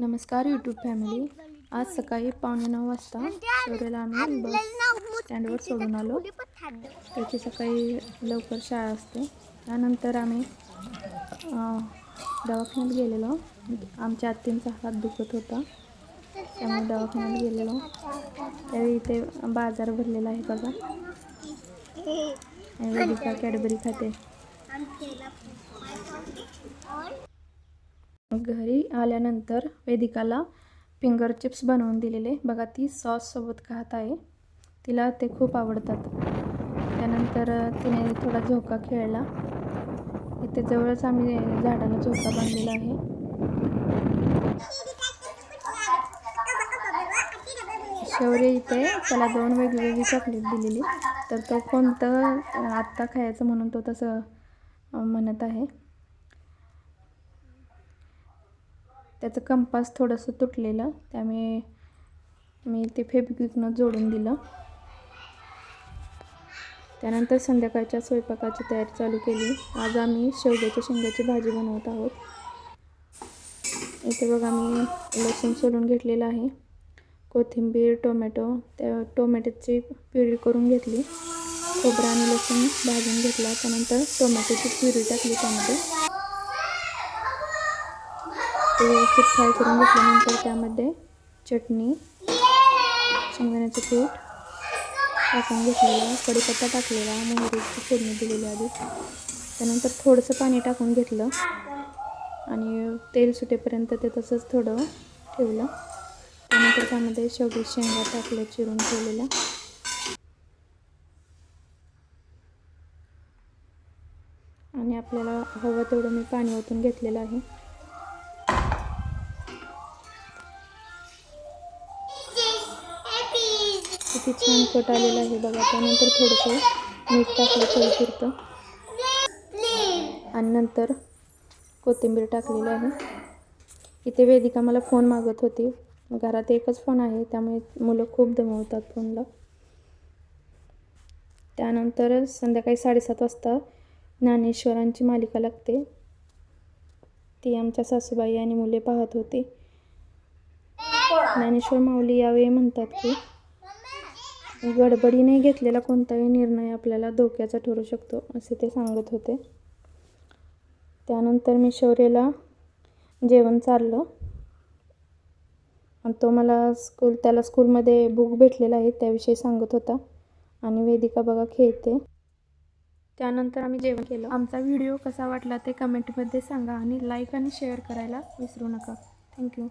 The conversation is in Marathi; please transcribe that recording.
नमस्कार यूट्यूब फॅमिली आज सकाळी पावणे नऊ वाजता शौर्याला आम्ही बस स्टँडवर सोडून आलो. त्याची सकाळी लवकर शाळा असते. त्यानंतर आम्ही दवाखान्यात गेलेलो. आमच्या आत्तींचा हात दुखत होता. त्यामुळे दवाखान्यात गेलेलो. त्यावेळी इथे बाजार भरलेला आहे बघा. वेदिका कॅडबरी खाते. घरी आल्यानंतर वेदिकाला फिंगर चिप्स बनवून दिलेले. बघा ती सॉससोबत खात आहे. तिला ते खूप आवडतात. त्यानंतर तिने थोडा झोका खेळला. इथे जवळच आम्ही झाडाला झोका बांधलेला आहे. शौर्य इथे त्याला दोन वेगवेगळी चॉकलेट दिलेली. तर तो कोणतं आत्ता खायचं म्हणून तो तसं म्हणत आहे. त्याचं कंपास थोडंसं तुटलेलं त्यामुळे मी ते फेबिक्विकनं जोडून दिलं. त्यानंतर संध्याकाळच्या स्वयंपाकाची तयारी चालू केली. आज आम्ही शेवग्याच्या शेंगाची भाजी बनवत आहोत. इथे बघा मी लसूण सोलून घेतलेलं आहे. कोथिंबीर टोमॅटो त्या टोमॅटोची प्युरी करून घेतली. खोबरं आणि लसूण भाजून घेतला. त्यानंतर टोमॅटोची प्युरी टाकली त्यामध्ये. ते व्यवस्थित फ्राय करून घेतल्यानंतर त्यामध्ये चटणी शेंगदाण्याचं पीठ टाकून घेतलेलं कढीपत्ता टाकलेला मोहरीची फोडणी दिलेली आधी. त्यानंतर थोडंसं पाणी टाकून घेतलं आणि तेल सुटेपर्यंत ते तसंच थोडं ठेवलं. त्यानंतर त्यामध्ये शेवटी शेंगा टाकल्या चिरून ठेवलेल्या. आणि आपल्याला हवं तेवढं मी पाणी ओतून घेतलेलं आहे. किती छान कट आलेलं आहे बघा. त्यानंतर थोडंसं मीठ टाकलं उतरतं आणि नंतर कोथिंबीर टाकलेली आहे. इथे वेदिका मला फोन मागत होती. घरात एकच फोन आहे त्यामुळे मुलं खूप दमवतात फोनला. त्यानंतर संध्याकाळी साडेसात वाजता ज्ञानेश्वरांची मालिका लागते. ती आमच्या सासूबाई आणि मुले पाहत होती. ज्ञानेश्वर माऊली यावेळी म्हणतात की गडबडीने घेतलेला कोणताही निर्णय आपल्याला धोक्याचा ठरू शकतो असे ते सांगत होते. त्यानंतर मी शौर्यला जेवण चाललं आणि तो मला स्कूल त्याला स्कूलमध्ये बुक भेटलेला आहे त्याविषयी सांगत होता. आणि वेदिका बघा खेळते. त्यानंतर आम्ही जेवण केलं. आमचा व्हिडिओ कसा वाटला ते कमेंटमध्ये सांगा आणि लाईक आणि शेअर करायला विसरू नका. थँक्यू